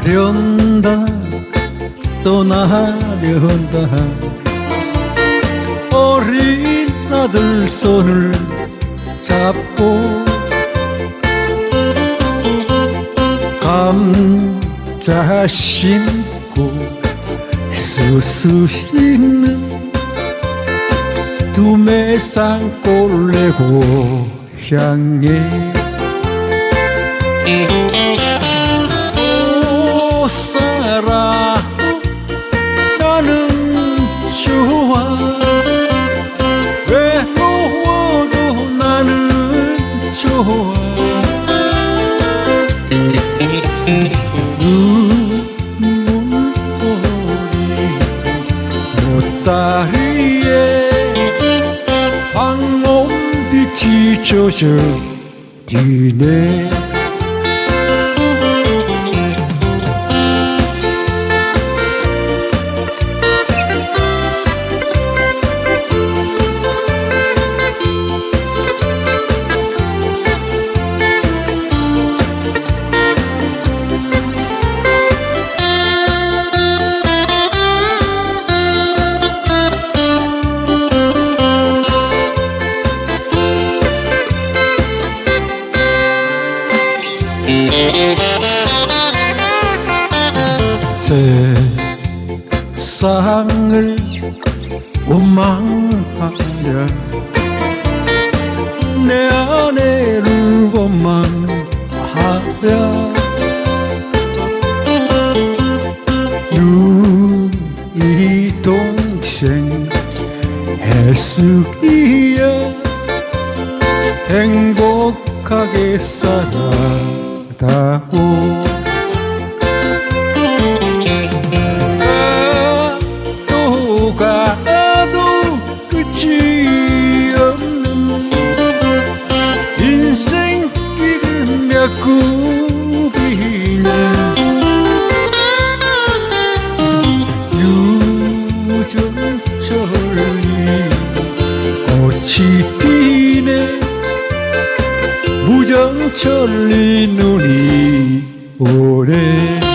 가련다. 떠나련다. 어린 아들 손을 잡고 감자 심고 수수 씹는 두매상 꼴레고 향해 눈물고리 못다리에 황혼빛이 젖어 드네 세상을 원망하랴 내 아내를 원망하랴 누이 동생 해수이야 행복하게 살아다오 꽃이 피네. 무정철이 눈이 오래